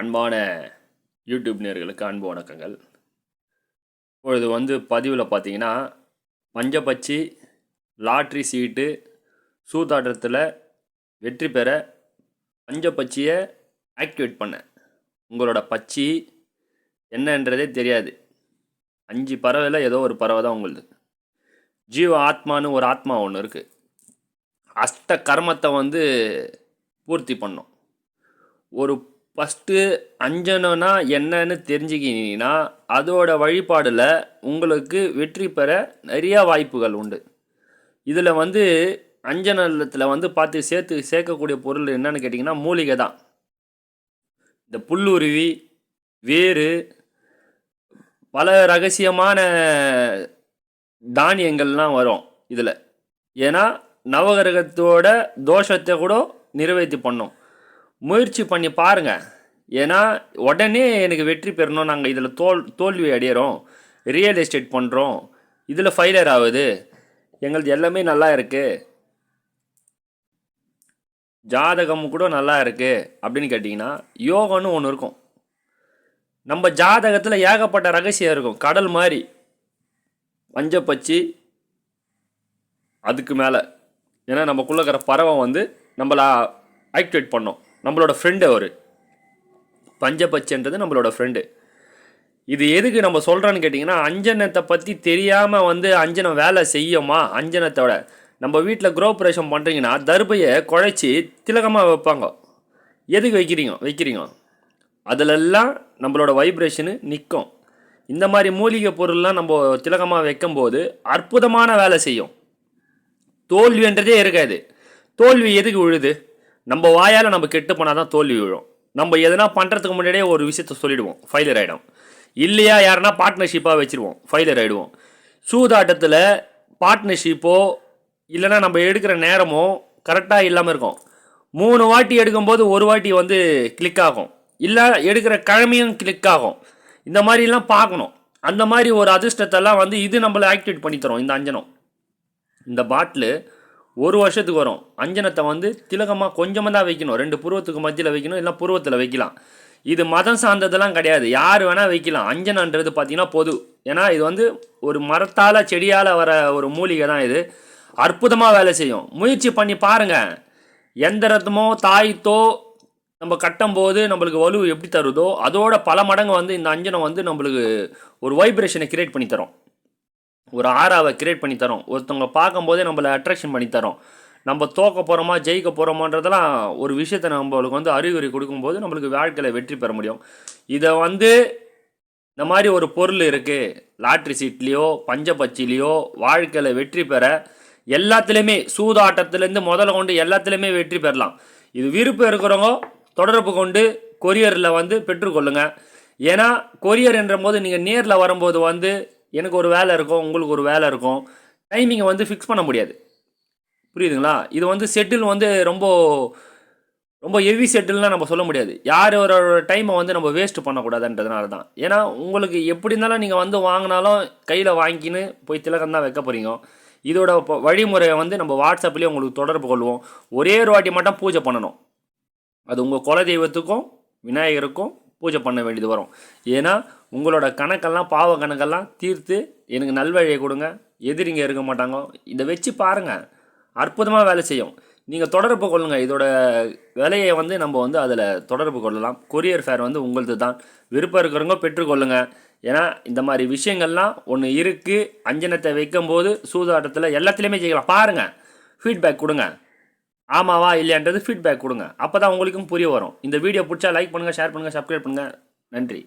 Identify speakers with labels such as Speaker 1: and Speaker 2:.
Speaker 1: அன்பான யூடியூப் நேர்களுக்கு அன்பு வணக்கங்கள். இப்பொழுது வந்து பதிவில் பார்த்தீங்கன்னா மஞ்சப்பச்சி லாட்ரி சீட்டு சூதாட்டத்தில் வெற்றி பெற மஞ்சப்பச்சியை ஆக்டிவேட் பண்ண. உங்களோட பச்சி என்னன்றதே தெரியாது. அஞ்சு பறவையில் ஏதோ ஒரு பறவை தான் உங்களுது. ஜீவ ஆத்மான்னு ஒரு ஆத்மா ஒன்று இருக்குது அஷ்ட கர்மத்தை வந்து பூர்த்தி பண்ணும். ஒரு ஃபஸ்ட்டு அஞ்சனம்னா என்னன்னு தெரிஞ்சுக்கினீங்கன்னா அதோட வழிபாடில் உங்களுக்கு வெற்றி பெற நிறையா வாய்ப்புகள் உண்டு. இதில் வந்து அஞ்சனத்தில் வந்து பார்த்து சேர்த்து சேர்க்கக்கூடிய பொருள் என்னன்னு கேட்டிங்கன்னா மூலிகை தான். இந்த புல்லுருவி வேறு பல ரகசியமான தானியங்கள்லாம் வரும் இதில். ஏன்னா நவகிரகத்தோட தோஷத்தை கூட நிறைவேற்றி பண்ணும். முயற்சி பண்ணி பாருங்கள் ஏன்னா உடனே எனக்கு வெற்றி பெறணும் நாங்கள் இதில் தோல் தோல்வி அடையிறோம். ரியல் எஸ்டேட் பண்ணுறோம் இதில் ஃபைலர் ஆகுது. எங்களது எல்லாமே நல்லா இருக்குது ஜாதகம் கூட நல்லா இருக்குது அப்படின்னு கேட்டிங்கன்னா யோகம்னு ஒன்று இருக்கும். நம்ம ஜாதகத்தில் ஏகப்பட்ட ரகசியம் இருக்கும். கடல் மாதிரி. பஞ்சப்பச்சி அதுக்கு மேலே. ஏன்னா நமக்குள்ள இருக்கிற பறவை வந்து நம்மளை ஆக்டிவேட் பண்ணோம். நம்மளோட ஃப்ரெண்டு அவர். பஞ்சபட்சன்றது நம்மளோட ஃப்ரெண்டு இது எதுக்கு நம்ம சொல்கிறோன்னு கேட்டிங்கன்னா அஞ்சனத்தை பற்றி தெரியாமல் வந்து அஞ்சனம் வேலை செய்யுமா? அஞ்சனத்தோட. நம்ம வீட்டில் குரோப்ரேஷன் பண்ணுறீங்கன்னா தர்பையை குழைச்சி திலகமாக வைப்பாங்க. எதுக்கு வைக்கிறீங்க? வைக்கிறீங்க. அதிலெல்லாம் நம்மளோட வைப்ரேஷனு நிற்கும் இந்த மாதிரி மூலிகை பொருள்லாம் நம்ம திலகமாக வைக்கும்போது அற்புதமான வேலை செய்யும். தோல்வின்றதே இருக்காது. தோல்வி எதுக்கு விழுது? நம்ம வாயால் நம்ம கெட்டு போனால் தான் தோல்வி விழும். நம்ம எதனா பண்ணுறதுக்கு முன்னாடியே ஒரு விஷயத்த சொல்லிடுவோம் ஃபைலர் ஆகிடும் இல்லையா யாருன்னா பார்ட்னர்ஷிப்பாக வச்சுருவோம் ஃபைலர் ஆகிடுவோம் சூதாட்டத்தில் பார்ட்னர்ஷிப்போ இல்லைன்னா நம்ம எடுக்கிற நேரமோ கரெக்டாக இல்லாமல் இருக்கும். மூணு வாட்டி எடுக்கும்போது ஒரு வாட்டி வந்து கிளிக் ஆகும். இல்லை எடுக்கிற கிழமையும் கிளிக் ஆகும். இந்த மாதிரிலாம் பார்க்கணும். அந்த மாதிரி ஒரு அதிர்ஷ்டத்தெல்லாம் வந்து இது நம்மளை ஆக்டிவேட் பண்ணி தரும் இந்த அஞ்சனம். இந்த பாட்டிலு ஒரு வருஷத்துக்கு வரும். அஞ்சனத்தை வந்து திலகமாக கொஞ்சமாக தான் வைக்கணும். ரெண்டு புருவத்துக்கு மத்தியில் வைக்கணும். இல்லை புருவத்தில் வைக்கலாம். இது மதம் சார்ந்ததெல்லாம் கிடையாது. யார் வேணால் வைக்கலாம். அஞ்சனன்றது பார்த்திங்கன்னா பொது. ஏன்னா இது வந்து ஒரு மரத்தால் செடியால் வர ஒரு மூலிகை தான் இது. அற்புதமாக வேலை செய்யும். முயற்சி பண்ணி பாருங்கள் எந்த ரத்தமோ தாய்த்தோ நம்ம கட்டும்போது நம்மளுக்கு வலு எப்படி தருதோ அதோட பல மடங்கு வந்து இந்த அஞ்சனம் வந்து நம்மளுக்கு ஒரு வைப்ரேஷனை கிரியேட் பண்ணி தரும். ஒரு ஆறாவை கிரியேட் பண்ணி தரோம். ஒருத்தவங்க பார்க்கும்போதே நம்மளை அட்ராக்ஷன் பண்ணி தரோம். நம்ம தோக்க போகிறோமா ஜெயிக்க போகிறோமான்றதெல்லாம் ஒரு விஷயத்தை நம்மளுக்கு வந்து அறிகுறி கொடுக்கும்போது நம்மளுக்கு வாழ்க்கையில் வெற்றி பெற முடியும். இதை வந்து இந்த மாதிரி ஒரு பொருள் இருக்குது லாட்ரி சீட்லேயோ பஞ்சபட்சிலேயோ வாழ்க்கையில் வெற்றி பெற எல்லாத்துலேயுமே சூதாட்டத்துலேருந்து முதல்ல கொண்டு எல்லாத்துலேயுமே வெற்றி பெறலாம். இது விருப்பம் இருக்கிறவங்க தொடர்பு கொண்டு கொரியரில் வந்து பெற்றுக்கொள்ளுங்க. ஏன்னா கொரியர் என்ற போது நீங்கள் நேரில் வரும்போது வந்து எனக்கு ஒரு வேலை இருக்கும் உங்களுக்கு ஒரு வேலை இருக்கும். டைமிங்கை வந்து ஃபிக்ஸ் பண்ண முடியாது. புரியுதுங்களா? இது வந்து செட்டில் வந்து ரொம்ப ரொம்ப ஹெவி செட்டில்னால் நம்ம சொல்ல முடியாது. யார் ஒரு டைமை வந்து நம்ம வேஸ்ட் பண்ணக்கூடாதுன்றதுனால தான். ஏன்னா உங்களுக்கு எப்படி இருந்தாலும் நீங்கள் வந்து வாங்கினாலும் கையில் வாங்கின்னு போய் திலகம் தான் வைக்க போகிறீங்க இதோட வழிமுறையை வந்து நம்ம வாட்ஸ்அப்லேயே உங்களுக்கு தொடர்பு கொள்வோம். ஒரே ஒரு வாட்டி மட்டும் பூஜை பண்ணணும். அது உங்கள் குலதெய்வத்துக்கும் விநாயகருக்கும் பூஜை பண்ண வேண்டியது வரும். ஏன்னா உங்களோட கணக்கெல்லாம் பாவ கணக்கெல்லாம் தீர்த்து எனக்கு நல்வழியை கொடுங்க. எதிரிங்க இருக்க மாட்டாங்க. இதை வச்சு பாருங்கள் அற்புதமாக வேலை செய்யும். நீங்கள் தொடர்பு கொள்ளுங்கள் இதோட விலையை வந்து நம்ம வந்து அதில் தொடர்பு கொள்ளலாம். கொரியர் ஃபேர் வந்து உங்களது தான். விருப்பம் இருக்கிறவங்க பெற்றுக்கொள்ளுங்கள் ஏன்னா இந்த மாதிரி விஷயங்கள்லாம் ஒன்று இருக்குது அஞ்சனத்தை வைக்கும்போது சூதாட்டத்தில் எல்லாத்துலேயுமே செய்யலாம். பாருங்கள் ஃபீட்பேக் கொடுங்க. ஆமாவா இல்லையான்றது ஃபீட்பேக் கொடுங்க. அப்போ தான் உங்களுக்கும் புரிய வரும். இந்த வீடியோ பிடிச்சா லைக் பண்ணுங்கள் ஷேர் பண்ணுங்கள் சப்ஸ்கிரைப் பண்ணுங்கள் நன்றி.